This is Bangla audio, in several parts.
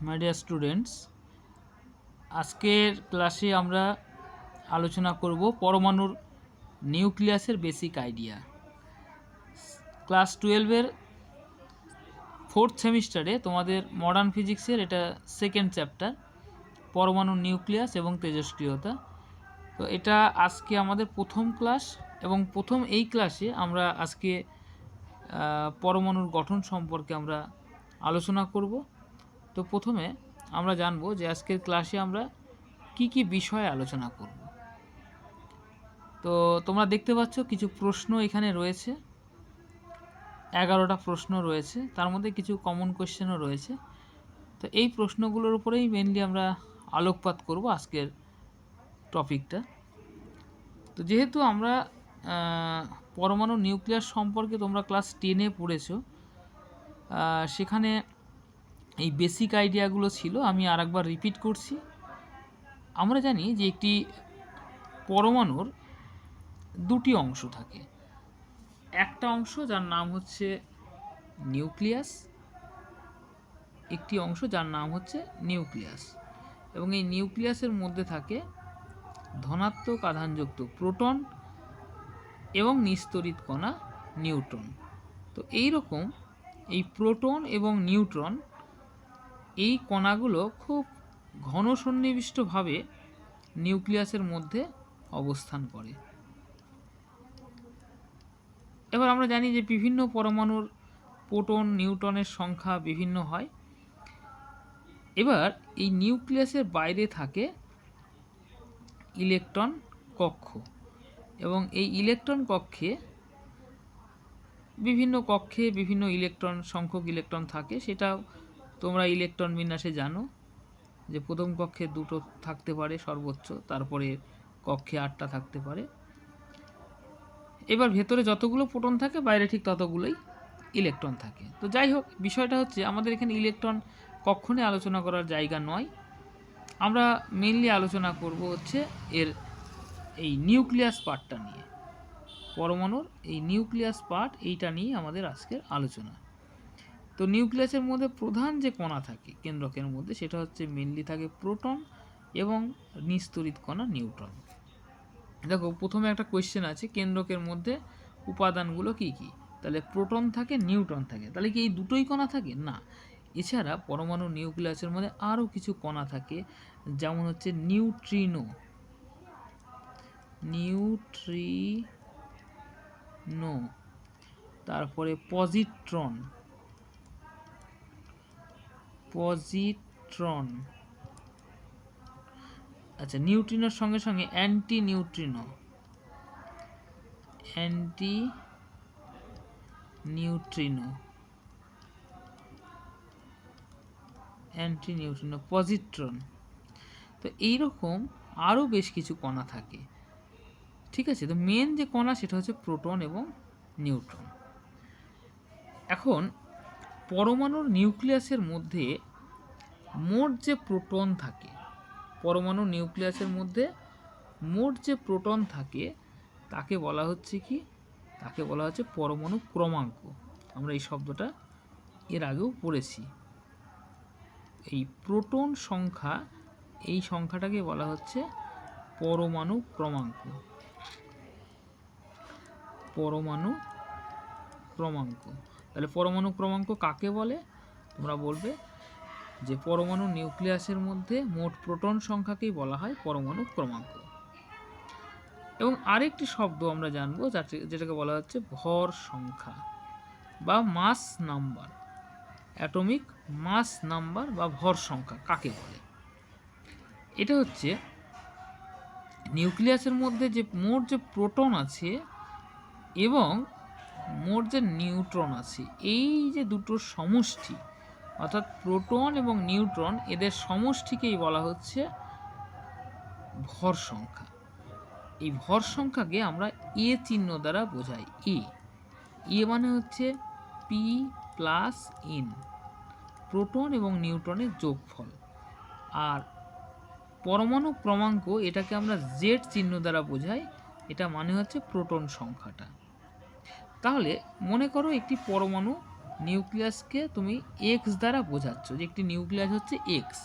মাই স্টুডেন্টস আজকের ক্লাসে আমরা আলোচনা করব পরমাণুর নিউক্লিয়াসের বেসিক আইডিয়া ক্লাস টুয়েলভের ফোর্থ সেমিস্টারে তোমাদের মডার্ন ফিজিক্সের এটা সেকেন্ড চ্যাপ্টার পরমাণুর নিউক্লিয়াস এবং তেজস্ক্রিয়তা তো এটা আজকে আমাদের প্রথম ক্লাস এবং প্রথম এই ক্লাসে আমরা আজকে পরমাণুর গঠন সম্পর্কে আমরা আলোচনা করব। তো প্রথমে আমরা জানব যে আজকের ক্লাসে আমরা কি কি বিষয়ে আলোচনা করব। তো তোমরা দেখতে পাচ্ছ কিছু প্রশ্ন এখানে রয়েছে। এগারোটা প্রশ্ন রয়েছে। তার মধ্যে কিছু কমন কোশ্চেনও রয়েছে। তো এই প্রশ্নগুলোর উপরেই মেনলি আমরা আলোকপাত করব আজকের টপিকটা। তো যেহেতু আমরা পরমাণু নিউক্লিয়াস সম্পর্কে তোমরা ক্লাস টেনে পড়েছো সেখানে এই বেসিক আইডিয়াগুলো ছিল, আমি আরেকবার রিপিট করছি। আমরা জানি যে একটি পরমাণুর দুটি অংশ থাকে। একটা অংশ যার নাম হচ্ছে নিউক্লিয়াস, একটি অংশ যার নাম হচ্ছে নিউক্লিয়াস। এবং এই নিউক্লিয়াসের মধ্যে থাকে ধনাত্মক আধানযুক্ত প্রোটন এবং নিস্তরিত কণা নিউট্রন। তো এই রকম এই প্রোটন এবং নিউট্রন এই কণাগুলো খুব ঘন সন্নিবিষ্টভাবে নিউক্লিয়াসের মধ্যে অবস্থান করে। এবার আমরা জানি যে বিভিন্ন পরমাণুর প্রোটন নিউট্রনের সংখ্যা বিভিন্ন হয়। এবার এই নিউক্লিয়াসের বাইরে থাকে ইলেকট্রন কক্ষ এবং এই ইলেকট্রন কক্ষে বিভিন্ন কক্ষে বিভিন্ন ইলেকট্রন, সংখ্যক ইলেকট্রন থাকে। সেটাও তোমরা ইলেকট্রন বিন্যাসে জানো যে প্রথম কক্ষে দুটো থাকতে পারে সর্বোচ্চ, তারপরে কক্ষে আটটা থাকতে পারে। এবার ভেতরে যতগুলো প্রোটন থাকে, বাইরে ঠিক ততগুলোই ইলেকট্রন থাকে। তো যাই হোক, বিষয়টা হচ্ছে আমাদের এখানে ইলেকট্রন কখনই আলোচনা করার জায়গা নয়। আমরা মেনলি আলোচনা করব হচ্ছে এর এই নিউক্লিয়াস পার্টটা নিয়ে। পরমাণুর এই নিউক্লিয়াস পার্ট, এইটা নিয়ে আমাদের আজকের আলোচনা। তো নিউক্লিয়াসের মধ্যে প্রধান যে কণা থাকে কেন্দ্রকের মধ্যে, সেটা হচ্ছে মেনলি থাকে প্রোটন এবং নিস্তরিত কণা নিউট্রন। দেখো, প্রথমে একটা কোয়েশ্চেন আছে, কেন্দ্রকের মধ্যে উপাদানগুলো কি কি? তাহলে প্রোটন থাকে, নিউট্রন থাকে। তাহলে কি এই দুটোই কণা থাকে? না। এছাড়া পরমাণু নিউক্লিয়াসের মধ্যে আরও কিছু কণা থাকে, যেমন হচ্ছে নিউট্রিনো। নিউট্রিনো। তারপরে পজিট্রন। পজিট্রন। আচ্ছা নিউট্রিনোর সঙ্গে সঙ্গে anti neutrino anti neutrino anti neutrino positron. তো এইরকম আরও বেশ কিছু কণা থাকে। ঠিক আছে? তো মেন যে কণা, সেটা হচ্ছে প্রোটন এবং নিউট্রন। এখন পরমাণুর নিউক্লিয়াসের মধ্যে মোট যে প্রোটন থাকে পরমাণু নিউক্লিয়াসের মধ্যে মোট যে প্রোটন থাকে, তাকে বলা হচ্ছে কি? তাকে বলা হচ্ছে পরমাণু ক্রমাঙ্ক। আমরা এই শব্দটা এর আগেও পড়েছি। এই প্রোটন সংখ্যা, এই সংখ্যাটাকে বলা হচ্ছে পরমাণু ক্রমাঙ্ক। পরমাণু ক্রমাঙ্ক। তাহলে পরমাণু ক্রমাঙ্ক কাকে বলে? তোমরা বলবে যে পরমাণু নিউক্লিয়াসের মধ্যে মোট প্রোটন সংখ্যাকেই বলা হয় পরমাণু ক্রমাঙ্ক। এবং আরেকটি শব্দ আমরা জানব যেটাকে বলা হচ্ছে ভর সংখ্যা বা mass number. Atomic mass number বা ভর সংখ্যা কাকে বলে? এটা হচ্ছে নিউক্লিয়াসের মধ্যে যে মোট যে প্রোটন আছে এবং মোট যে নিউট্রন আছে, এই যে দুটো সমষ্টি, অর্থাৎ প্রোটন এবং নিউট্রন, এদের সমষ্টিকেই বলা হচ্ছে ভর সংখ্যা। এই ভর সংখ্যাকে আমরা এ চিহ্ন দ্বারা বোঝাই, এ। এ মানে হচ্ছে পি প্লাস এন, প্রোটন এবং নিউট্রনের যোগফল। আর পরমাণু ক্রমাঙ্ক এটাকে আমরা জেড চিহ্ন দ্বারা বোঝাই, এটা মানে হচ্ছে প্রোটন সংখ্যাটা। তাহলে মনে করো একটি পরমাণু নিউক্লিয়াসকে তুমি এক্স দ্বারা বোঝাচ্ছ যে একটি নিউক্লিয়াস হচ্ছে এক্স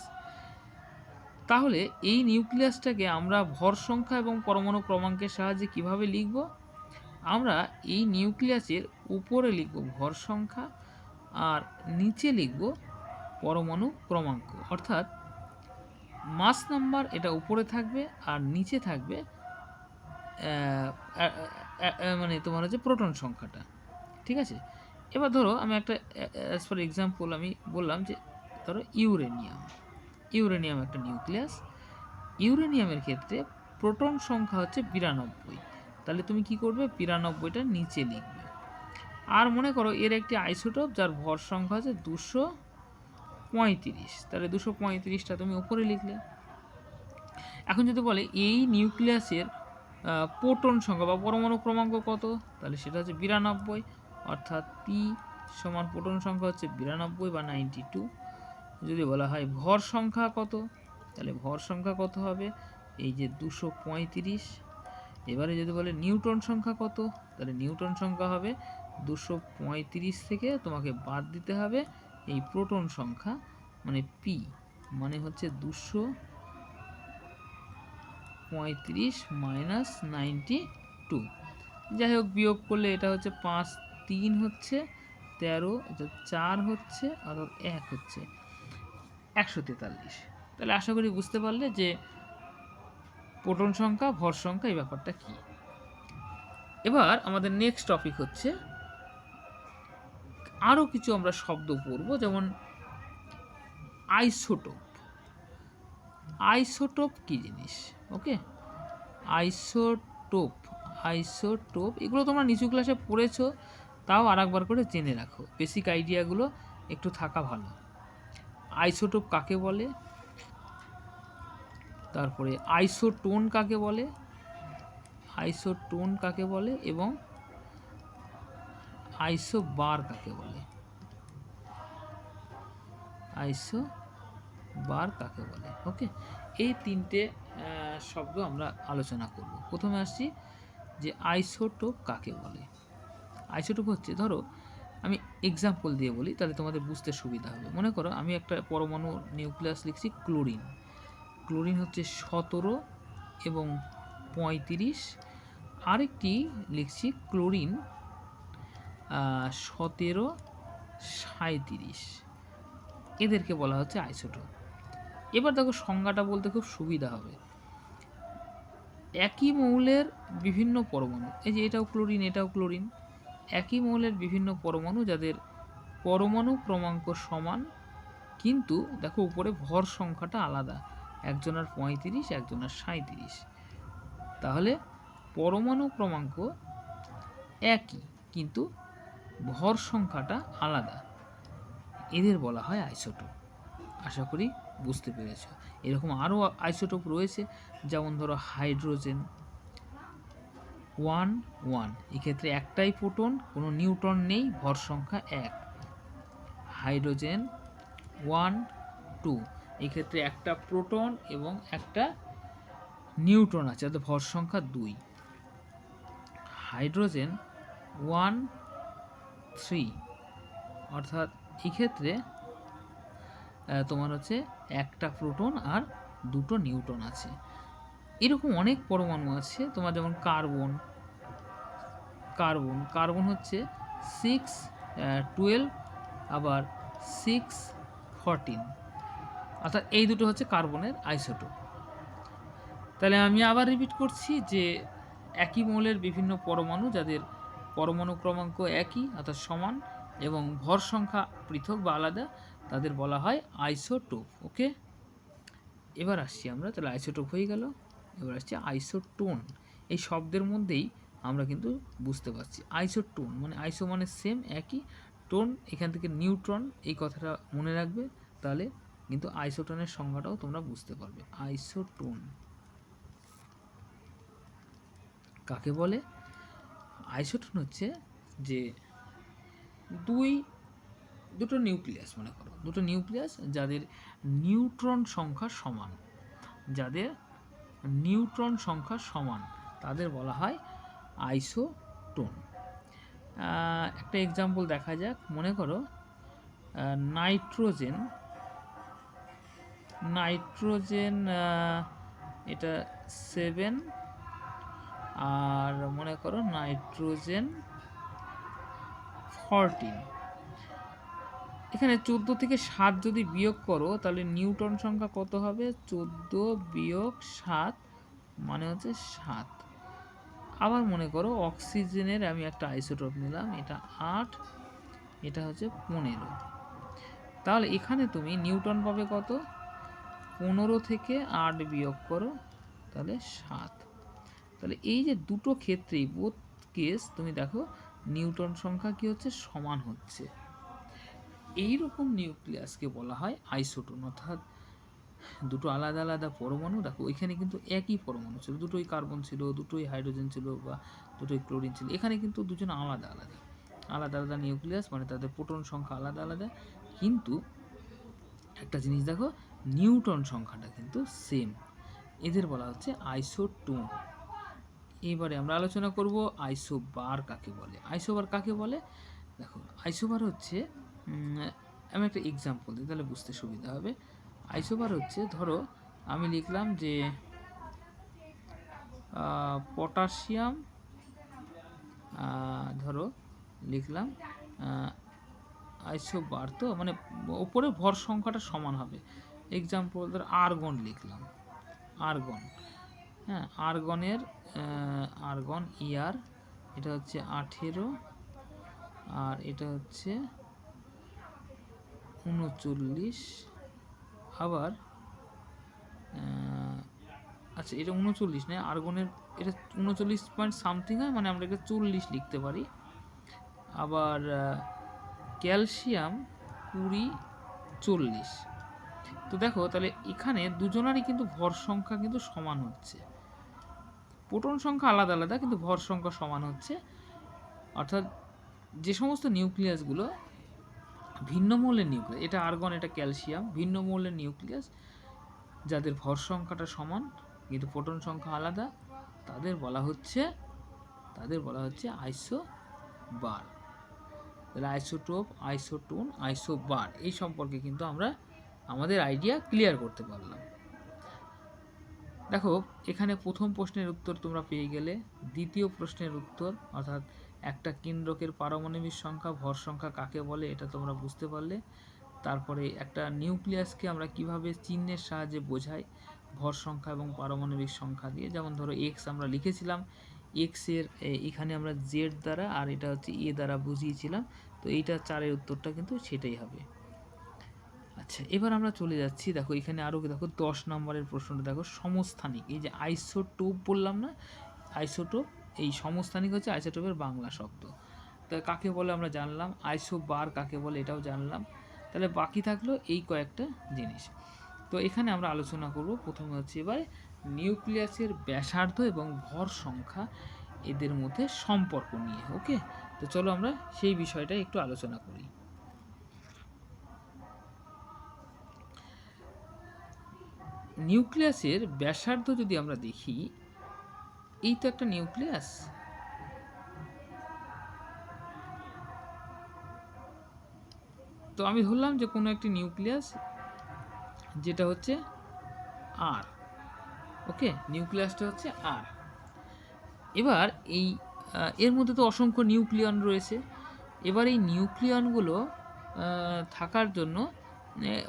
তাহলে এই নিউক্লিয়াসটাকে আমরা ভর সংখ্যা এবং পরমাণু ক্রমাঙ্কের সাহায্যে কীভাবে লিখব? আমরা এই নিউক্লিয়াসের উপরে লিখব ভর সংখ্যা আর নিচে লিখব পরমাণু ক্রমাঙ্ক। অর্থাৎ মাস নাম্বার এটা উপরে থাকবে আর নিচে থাকবে মানে তোমার হচ্ছে প্রোটন সংখ্যাটা, ঠিক আছে? এবার ধরো আমি একটা অ্যাজ ফর এক্সাম্পল আমি বললাম যে, ধরো ইউরেনিয়াম ইউরেনিয়াম একটা নিউক্লিয়াস, ইউরেনিয়ামের ক্ষেত্রে প্রোটন সংখ্যা হচ্ছে বিরানব্বই, তাহলে তুমি কি করবে? বিরানব্বইটা নিচে লিখবে। আর মনে করো এর একটি আইসোটোপ যার ভর সংখ্যা হচ্ছে দুশো পঁয়ত্রিশ, তাহলে দুশো পঁয়ত্রিশটা তুমি উপরে লিখলে। এখন যদি বলে এই নিউক্লিয়াসের প্রোটন সংখ্যা বা পরমাণু ক্রমাঙ্ক কত? তাহলে সেটা হচ্ছে বিরানব্বই, অর্থাৎ পি সমান প্রোটন সংখ্যা হচ্ছে বিরানব্বই বা নাইনটি টু যদি বলা হয় ভর সংখ্যা কত? তাহলে ভর সংখ্যা কত হবে? এই যে দুশো পঁয়ত্রিশ। এবারে যদি বলে নিউটন সংখ্যা কত? তাহলে নিউটন সংখ্যা হবে দুশো পঁয়ত্রিশ থেকে তোমাকে বাদ দিতে হবে এই প্রোটন সংখ্যা মানে পি মানে হচ্ছে দুশো পঁয়ত্রিশ মাইনাস নাইনটি টু। যাই হোক, বিয়োগ করলে এটা হচ্ছে পাঁচ, তিন হচ্ছে তেরো, এটা চার হচ্ছে, আর এক হচ্ছে একশো তেতাল্লিশ। তাহলে আশা করি বুঝতে পারলে যে প্রোটন সংখ্যা, ভর সংখ্যা এই ব্যাপারটা কি। এবার আমাদের নেক্সট টপিক হচ্ছে আরও কিছু আমরা শব্দ পড়ব, যেমন আইসোটোপ। আইসোটোপ কি জিনিস? ওকে? আইসোটোপ আইসোটোপ, এগুলো তোমরা নিচু ক্লাসে পড়েছো, তাও আর একবার করে জেনে রাখো। বেসিক আইডিয়াগুলো একটু থাকা ভালো। আইসোটোপ কাকে বলে? তারপরে আইসোটোন কাকে বলে? আইসোটোন কাকে বলে? এবং আইসো বার কাকে বলে? আইসো বার কাকে বলে? ওকে এই তিনটে শব্দ আমরা আলোচনা করব। প্রথমে আসছি যে আইসোটোপ কাকে বলে? আইসোটোপ হচ্ছে, ধরো, আমি এক্সাম্পল দিয়ে বলি, তাহলে তোমাদের বুঝতে সুবিধা হবে। মনে করো, আমি একটা পরমাণু নিউক্লিয়াস লিখছি ক্লোরিন ক্লোরিন হচ্ছে সতেরো এবং পঁয়ত্রিশ। আরেকটি লিখছি ক্লোরিন সতেরো সাঁত্রিশ এদেরকে বলা হচ্ছে আইসোটোপ এবার দেখো সংজ্ঞাটা বলতে খুব সুবিধা হবে। একই মৌলের বিভিন্ন পরমাণু, এই যে এটাও ক্লোরিন এটাও ক্লোরিন, একই মৌলের বিভিন্ন পরমাণু যাদের পরমাণু ক্রমাঙ্ক সমান, কিন্তু দেখো উপরে ভর সংখ্যাটা আলাদা, একজনের পঁয়ত্রিশ, একজনের সাঁত্রিশ তাহলে পরমাণু ক্রমাঙ্ক একই, কিন্তু ভর সংখ্যাটা আলাদা। এদের বলা হয় আইসোটোপ। আশা করি বুঝতে পেরেছ। এরকম আরও আইসোটোপ রয়েছে, যেমন ধরো হাইড্রোজেন ওয়ান ওয়ান এক্ষেত্রে একটাই প্রোটন কোনো নিউট্রন নেই, ভর সংখ্যা এক। হাইড্রোজেন ওয়ান টু এক্ষেত্রে একটা প্রোটন এবং একটা নিউট্রন আছে, অর্থাৎ ভর সংখ্যা দুই। হাইড্রোজেন ওয়ান থ্রি অর্থাৎ এক্ষেত্রে তোমার হচ্ছে একটা প্রোটন আর দুটো নিউটন আছে। এরকম অনেক পরমাণু আছে, তোমার যেমন কার্বন কার্বন কার্বন হচ্ছে সিক্স টুয়েলভ আবার সিক্স ফরটিন অর্থাৎ এই দুটো হচ্ছে কার্বনের আইসোটোপ তাহলে আমি আবার রিপিট করছি যে একই মৌলের বিভিন্ন পরমাণু, যাদের পরমাণু ক্রমাঙ্ক একই, অর্থাৎ সমান এবং ভর সংখ্যা পৃথক বা আলাদা, তাদের বলা হয় আইসোটোপ। ওকে? এবার আসছি আমরা, তাহলে আইসোটোপ হয়ে গেল। এবার আসছে আইসোটোন। এই শব্দের মধ্যেই আমরা কিন্তু বুঝতে পারছি। আইসোটোন মানে আইসো মানে সেম একই। টোন, এখান থেকে নিউট্রন, এই কথাটা মনে রাখবে। তাহলে কিন্তু আইসোটোনের সংজ্ঞাটাও তোমরা বুঝতে পারবে। আইসোটোন। কাকে বলে? আইসোটোন হচ্ছে যে দুই, দুটো নিউক্লিয়াস মনে করো। দুটো নিউক্লিয়াস যাদের নিউট্রন সংখ্যা সমান। যাদের নিউট্রন সংখ্যা সমান, তাদের বলা হয় আইসোটোন। একটা এক্সাম্পল দেখা যাক। মনে করো নাইট্রোজেন নাইট্রোজেন এটা সেভেন আর মনে করো নাইট্রোজেন ফরটিন এখানে চোদ্দ থেকে সাত যদি বিয়োগ করো, তাহলে নিউটন সংখ্যা কত হবে? চোদ্দ বিয়োগ সাত মানে হচ্ছে সাত। আবার মনে করো অক্সিজেনের আমি একটা আইসোটোপ নিলাম, এটা আট, এটা হচ্ছে পনেরো। তাহলে এখানে তুমি নিউটন পাবে কত? পনেরো থেকে আট বিয়োগ করো, তাহলে সাত। তাহলে এই যে দুটো ক্ষেত্রেই বোধ কেস তুমি দেখো নিউটন সংখ্যা কি হচ্ছে? সমান হচ্ছে। এই রকম নিউক্লিয়াসকে বলা হয় আইসোটোন, অর্থাৎ দুটো আলাদা আলাদা পরমাণু। দেখো, ওইখানে কিন্তু একই পরমাণু ছিল। দুটোই কার্বন ছিল, দুটোই হাইড্রোজেন ছিল বা দুটোই ক্লোরিন ছিল। এখানে কিন্তু দুজন আলাদা আলাদা। আলাদা আলাদা নিউক্লিয়াস মানে তাদের প্রোটন সংখ্যা আলাদা আলাদা। কিন্তু একটা জিনিস দেখো, নিউটন সংখ্যাটা কিন্তু সেম এদের বলা হচ্ছে আইসোটোন। এবারে আমরা আলোচনা করব আইসোবার কাকে বলে। আইসোবার কাকে বলে? দেখো, আইসোবার হচ্ছে আমি একটা এক্সাম্পল দিই, তাহলে বুঝতে সুবিধা হবে। আইসোবার হচ্ছে, ধরো, আমি লিখলাম যে পটাশিয়াম ধরো, লিখলাম আইসোবার তো মানে ওপরে ভর সংখ্যাটা সমান হবে। এক্সাম্পল ধর আর্গন লিখলাম। আর্গন হ্যাঁ আর্গনের আর্গন, ইয়ার, এটা হচ্ছে আঠেরো, আর এটা হচ্ছে উনচল্লিশ, আবার আচ্ছা এটা উনচল্লিশ নয় আর্গনের, এটা উনচল্লিশ পয়েন্ট সামথিং হয় মানে আমরা এটা চল্লিশ লিখতে পারি, আবার ক্যালসিয়াম কুড়ি চল্লিশ। তো দেখো, তাহলে এখানে দুজনারই কিন্তু ভর সংখ্যা কিন্তু সমান হচ্ছে। প্রোটন সংখ্যা আলাদা আলাদা, কিন্তু ভর সংখ্যা সমান হচ্ছে। অর্থাৎ যে সমস্ত নিউক্লিয়াসগুলো ভিন্ন মৌলের নিউক্লিয়াস, এটা আর্গন, এটা ক্যালসিয়াম, ভিন্ন মৌলের নিউক্লিয়াস, যাদের ভর সংখ্যাটা সমান, কিন্তু প্রোটন সংখ্যা আলাদা, তাদের বলা হচ্ছে, তাদের বলা হচ্ছে আইসো বার তাহলে আইসোটোপ, আইসোটোন, আইসোবার, এই সম্পর্কে কিন্তু আমরা আমাদের আইডিয়া ক্লিয়ার করতে পারলাম। দেখো, এখানে প্রথম প্রশ্নের উত্তর তোমরা পেয়ে গেলে, দ্বিতীয় প্রশ্নের উত্তর, অর্থাৎ একটা কেন্দ্রকের পারমাণবিক সংখ্যা, ভর সংখ্যা কাকে বলে এটা তোমরা বুঝতে পারলে। তারপরে একটা নিউক্লিয়াসকে আমরা কীভাবে চিহ্নের সাহায্যে বোঝাই, ভর সংখ্যা এবং পারমাণবিক সংখ্যা দিয়ে। যেমন ধরো এক্স আমরা লিখেছিলাম এক্সের এখানে আমরা জেড দ্বারা আর এটা হচ্ছে এ দ্বারা বুঝিয়েছিলাম, তো এইটা চারের উত্তরটা কিন্তু সেটাই হবে। আচ্ছা এবার আমরা চলে যাচ্ছি, দেখো এখানে আরও দেখো দশ নম্বরের প্রশ্নটা, দেখো সমস্থানিক, এই যে আইসোটোপ বললাম না? আইসোটোপ, এই সমস্থানিক হচ্ছে আইসোটোপের বাংলা শব্দ। তা কাকে বলে আমরা জানলাম? আইসো বার কাকে বলে এটাও জানলাম। তাহলে বাকি থাকল এই কয়েকটা জিনিস। তো এখানে আমরা আলোচনা করব, প্রথমে হচ্ছে এবার নিউক্লিয়াসের ব্যাসার্ধ এবং ভর সংখ্যা, এদের মধ্যে সম্পর্ক নিয়ে, ওকে? তো চলো আমরা সেই বিষয়টা একটু আলোচনা করি। নিউক্লিয়াসের ব্যাসার্ধ যদি আমরা দেখি, এই তো একটা নিউক্লিয়াস। তো আমি ধরলাম যে কোনো একটি নিউক্লিয়াস, যেটা হচ্ছে আর ওকে? নিউক্লিয়াসটা হচ্ছে আর এবার এই এর মধ্যে তো অসংখ্য নিউক্লিয়ন রয়েছে। এবার এই নিউক্লিয়নগুলো থাকার জন্য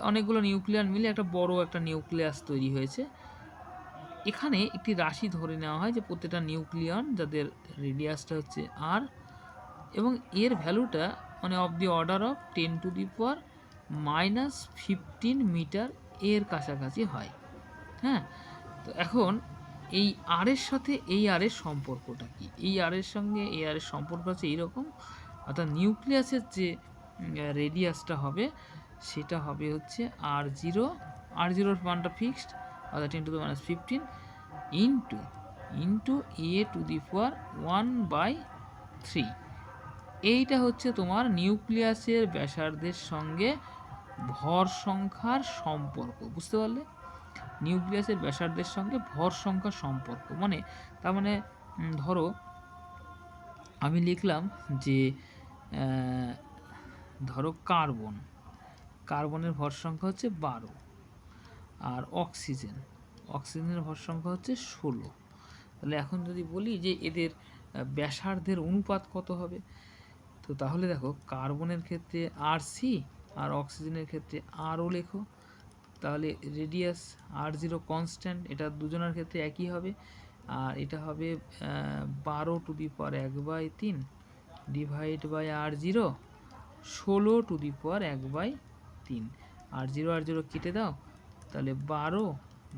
অনেকগুলো নিউক্লিয়ন মিলে একটা বড় একটা নিউক্লিয়াস তৈরি হয়েছে। এখানে একটি রাশি ধরে নেওয়া হয় যে প্রত্যেকটা নিউক্লিয়ন যাদের রেডিয়াসটা হচ্ছে আর এবং এর ভ্যালুটা মানে of the order of ten to the power minus fifteen metre এর কাছাকাছি হয়। হ্যাঁ? তো এখন এই আর এর সাথে এই আর এর সম্পর্কটা কি? এই আর এর সঙ্গে এই আর এর সম্পর্ক আছে এইরকম। অর্থাৎ নিউক্লিয়াসের যে রেডিয়াসটা হবে সেটা হবে হচ্ছে আর জিরো আর জিরোর মানটা ফিক্সড অর্থাৎ ten to the minus fifteen into into A to the power one by three এইটা হচ্ছে তোমার নিউক্লিয়াসের ব্যাসার্ধের সঙ্গে ভর সংখ্যার সম্পর্ক, বুঝতে পারলে? নিউক্লিয়াসের ব্যাসার্ধের সঙ্গে ভর সংখ্যার সম্পর্ক মানে তার মানে ধরো, আমি লিখলাম যে ধরো কার্বন কার্বনের ভর সংখ্যা হচ্ছে বারো। আর অক্সিজেন, অক্সিজেনের ভর সংখ্যা হচ্ছে ষোলো। তাহলে এখন যদি বলি যে এদের ব্যাসার্ধের অনুপাত কত হবে? তো তাহলে দেখো, কার্বনের ক্ষেত্রে আর সি আর অক্সিজেনের ক্ষেত্রে আরও লেখো। তাহলে রেডিয়াস আর জিরো কনস্ট্যান্ট, এটা দুজনের ক্ষেত্রে একই হবে। আর এটা হবে বারো টু দি পাওয়ার এক বাই তিন ডিভাইড বাই আর জিরো ষোলো টু দি পাওয়ার এক বাই তিন। আর জিরো আর জিরো কেটে দাও, তাহলে বারো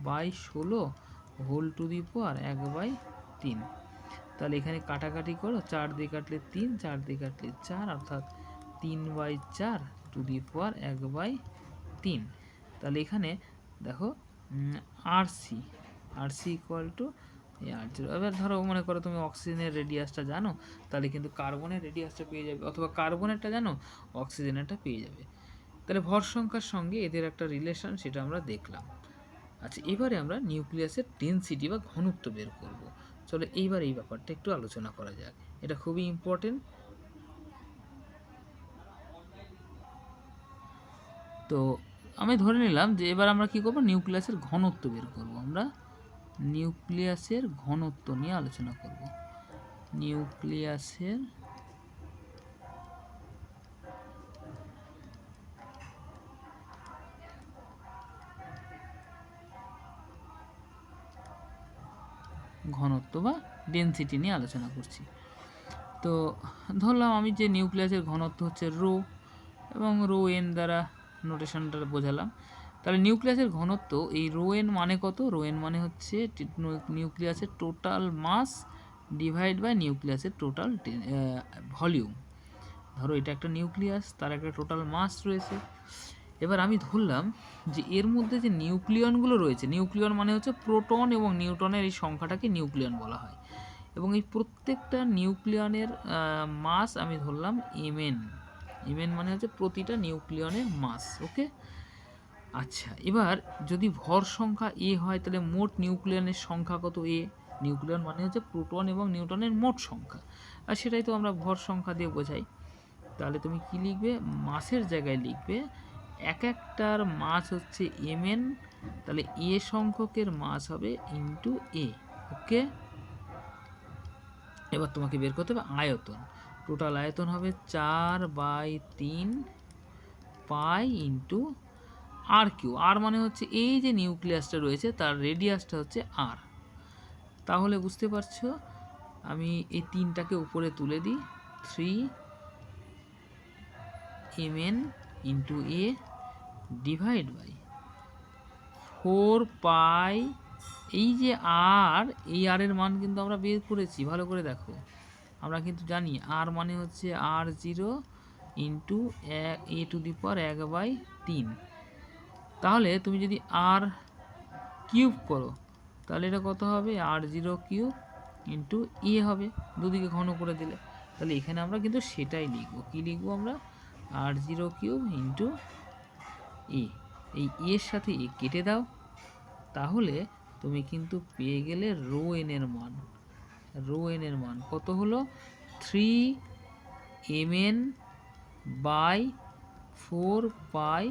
বাই ষোলো হোল টু দি পাওয়ার এক বাই তিন। তাহলে এখানে কাটাকাটি করো, চার দিয়ে কাটলে তিন, চার দিয়ে কাটলে চার, অর্থাৎ তিন বাই চার টু দি পাওয়ার এক বাই তিন। তাহলে এখানে দেখো R C R C equal to R zero এবার ধরো মনে করো তুমি অক্সিজেনের রেডিয়াসটা জানো, তাহলে কিন্তু কার্বনের রেডিয়াসটা পেয়ে যাবে, অথবা কার্বনেরটা জানো অক্সিজেনেরটা পেয়ে যাবে। তাহলে ভর সংখ্যার সঙ্গে এদের একটা রিলেশন সেটা আমরা দেখলাম। আচ্ছা এবারে আমরা নিউক্লিয়াসের ডেনসিটি বা ঘনত্ব বের করব। চলো এইবার এই ব্যাপারটা একটু আলোচনা করা যাক। এটা খুবই ইম্পর্টেন্ট তো আমি ধরে নিলাম যে এবার আমরা কি করব? নিউক্লিয়াসের ঘনত্ব বের করব। আমরা নিউক্লিয়াসের ঘনত্ব নিয়ে আলোচনা করব। নিউক্লিয়াসের ঘনত্ব বা ডেনসিটি নিয়ে আলোচনা করছি। তো ধরলাম আমি যে নিউক্লিয়াসের ঘনত্ব হচ্ছে রো এবং রো এন দ্বারা নোটেশনটা বোঝালাম। তাহলে নিউক্লিয়াসের ঘনত্ব এই রো এন মানে কত? রো এন মানে হচ্ছে নিউক্লিয়াসের টোটাল মাস ডিভাইড বাই নিউক্লিয়াসের টোটাল ভলিউম ধরো এটা একটা নিউক্লিয়াস তার একটা টোটাল মাস রয়েছে। এবার আমি ধরলাম যে এর মধ্যে যে নিউক্লিয়নগুলো রয়েছে, নিউক্লিয়ন মানে হচ্ছে প্রোটন এবং নিউটনের এই সংখ্যাটাকে নিউক্লিয়ন বলা হয়। এবং এই প্রত্যেকটা নিউক্লিয়নের মাস আমি ধরলাম এমএন এমএন মানে হচ্ছে প্রতিটা নিউক্লিয়নের মাস ওকে আচ্ছা এবার যদি ভর সংখ্যা এ হয়, তাহলে মোট নিউক্লিয়নের সংখ্যা কত এ নিউক্লিয়ন মানে হচ্ছে প্রোটন এবং নিউটনের মোট সংখ্যা। আর সেটাই তো আমরা ভর সংখ্যা দিয়ে বোঝাই। তাহলে তুমি কি লিখবে? মাসের জায়গায় লিখবে এক একটার মাস হচ্ছে এমএন, তাহলে এ সংখ্যকের মাস হবে ইন্টু এ, ওকে? এবার তোমাকে বের করতে হবে আয়তন। টোটাল আয়তন হবে চার বাই তিন পাই ইন্টু আর কিউ। আর মানে হচ্ছে এই যে নিউক্লিয়াসটা রয়েছে, তার রেডিয়াসটা হচ্ছে আর। তাহলে বুঝতে পারছ? আমি এই তিনটাকে উপরে তুলে দিই। Three M N into A divide by four pi এই যে আর এই আর এর মান কিন্তু আমরা বের করেছি, ভালো করে দেখো। আমরা কিন্তু জানি আর মানে হচ্ছে R zero into A to the power এক বাই তিন। তাহলে তুমি যদি আর কিউব করো, তাহলে এটা কত হবে? R zero cube into A হবে, দুদিকে ঘন করে দিলে। তাহলে এখানে আমরা কিন্তু সেটাই লিখব। কী লিখব আমরা? R zero cube into A এই এর সাথে এ কেটে দাও। তাহলে তুমি কিন্তু পেয়ে গেলে রো এন এর মান। রো এন এর মান কত হলো? Three M N by four pi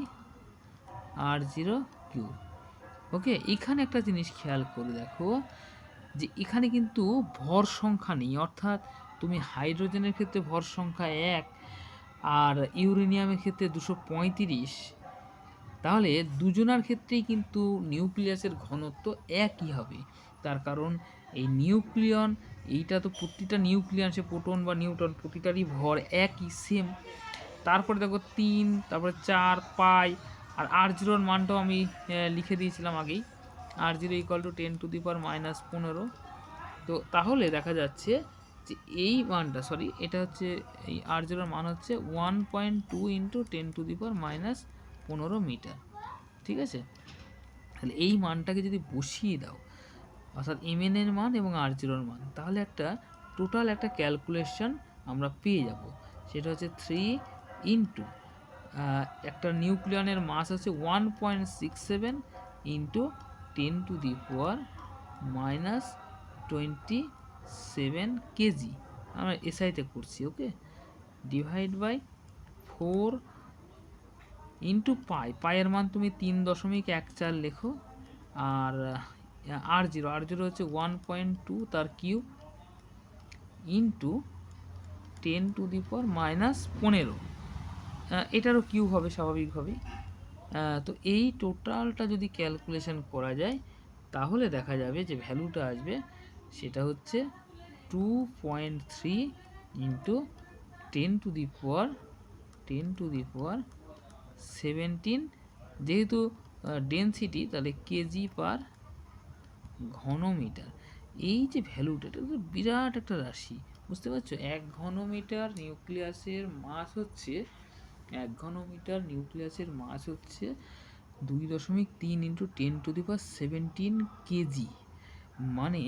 R zero cube okay এখানে একটা জিনিস খেয়াল করে দেখো যে এখানে কিন্তু ভর সংখ্যা নেই। অর্থাৎ তুমি হাইড্রোজেনের ক্ষেত্রে ভর সংখ্যা এক আর ইউরেনিয়ামের ক্ষেত্রে দুশো পঁয়ত্রিশ। তাহলে দুজনার ক্ষেত্রেই কিন্তু নিউক্লিয়াসের ঘনত্ব একই হবে। তার কারণ এই নিউক্লিয়ন, এইটা তো প্রতিটা নিউক্লিয়ান, সে প্রোটন বা নিউটন প্রতিটারই ভর একই সেম তারপরে দেখো তিন, তারপরে চার, পাই, আর আর জিরোর মানটাও আমি লিখে দিয়েছিলাম আগেই। R zero equal to ten to the power minus পনেরো। তো তাহলে দেখা যাচ্ছে যে এই মানটা সরি এটা হচ্ছে এই আর জিরোর মান হচ্ছে one point two into ten to the power minus পনেরো মিটার, ঠিক আছে? তাহলে এই মানটাকে যদি বসিয়ে দাও, অর্থাৎ এমএন এর মান এবং আর জিরোর মান, তাহলে একটা টোটাল একটা ক্যালকুলেশন আমরা পেয়ে যাব। সেটা হচ্ছে থ্রি ইন্টু একটা নিউক্লিয়নের মাস হচ্ছে one point six seven into ten to the power minus twenty seven KG আমরা এসআইতে করছি okay divide by four into pi পায়ের মান তুমি তিন দশমিক এক চার লেখো। R R zero R zero হচ্ছে ওয়ান পয়েন্ট টু তার cube into ten to the power minus পনেরো। এটারও কিউব হবে স্বাভাবিকভাবেই। তো এই টোটালটা যদি ক্যালকুলেশন করা যায়, তাহলে দেখা যাবে যে ভ্যালুটা আসবে, সেটা হচ্ছে two point three into ten to the power ten to the power seventeen. যেহেতু ডেনসিটি তাহলে কেজি পার ঘনমিটার। এই যে ভ্যালুটা এটা বিরাট একটা রাশি, বুঝতে পারছ? এক ঘনমিটার নিউক্লিয়াসের মাস হচ্ছে, এক ঘনমিটার নিউক্লিয়াসের মাস হচ্ছে দুই দশমিক তিন into ten to the power seventeen KG মানে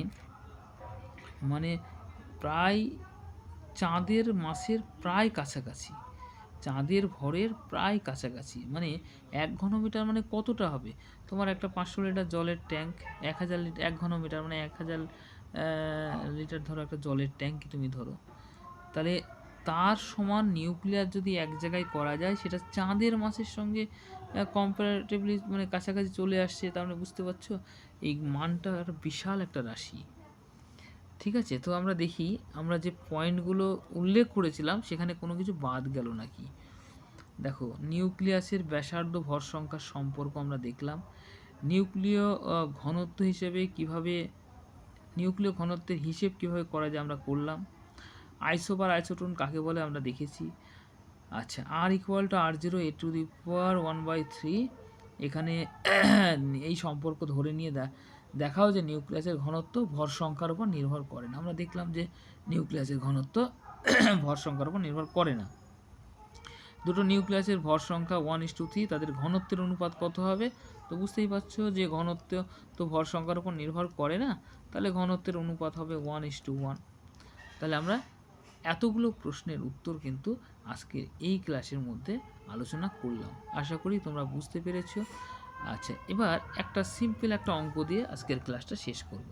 মানে প্রায় চাঁদের মাসের প্রায় কাছাকাছি। চাঁদের ভরের প্রায় কাছাকাছি। মানে এক ঘনমিটার মানে কতটা হবে? তোমার একটা পাঁচশো লিটার জলের ট্যাঙ্ক, এক হাজার লিটার এক ঘনমিটার মানে এক হাজার লিটার ধরো একটা জলের ট্যাঙ্ক তুমি ধরো। তাহলে তার সমান নিউক্লিয়ার যদি এক জায়গায় করা যায়, সেটা চাঁদের মাসের সঙ্গে কম্পারেটিভলি মানে কাছাকাছি চলে আসছে তার মানে বুঝতে পারছ? এই মানটা একটা বিশাল একটা রাশি। ঠিক আছে? তো আমরা দেখি, আমরা যে পয়েন্টগুলো উল্লেখ করেছিলাম, সেখানে কোনো কিছু বাদ গেল নাকি? দেখো, নিউক্লিয়াসের ব্যাসার্ধ ভর সংখ্যার সম্পর্ক আমরা দেখলাম। নিউক্লিয় ঘনত্ব হিসেবে কীভাবে, নিউক্লিয় ঘনত্বের হিসেব কীভাবে করা যায় আমরা করলাম। আইসোবার আইসোটোন কাকে বলে আমরা দেখেছি। আচ্ছা R equal to R zero A to the power one by three এখানে এই সম্পর্ক ধরে নিয়ে দে- দেখাও যে নিউক্লিয়াসের ঘনত্ব ভর সংখ্যার উপর নির্ভর করে না। আমরা দেখলাম যে নিউক্লিয়াসের ঘনত্ব ভর সংখ্যার উপর নির্ভর করে না। দুটো নিউক্লিয়াসের ভর সংখ্যা ওয়ান ইস টু থ্রি তাদের ঘনত্বের অনুপাত কত হবে? তো বুঝতেই পারছ যে ঘনত্ব তো ভর সংখ্যার উপর নির্ভর করে না, তাহলে ঘনত্বের অনুপাত হবে ওয়ান ইস টু ওয়ান তাহলে আমরা এতগুলো প্রশ্নের উত্তর কিন্তু আজকের এই ক্লাসের মধ্যে আলোচনা করলাম। আশা করি তোমরা বুঝতে পেরেছ। আচ্ছা এবার একটা সিম্পল একটা অঙ্ক দিয়ে আজকের ক্লাসটা শেষ করব।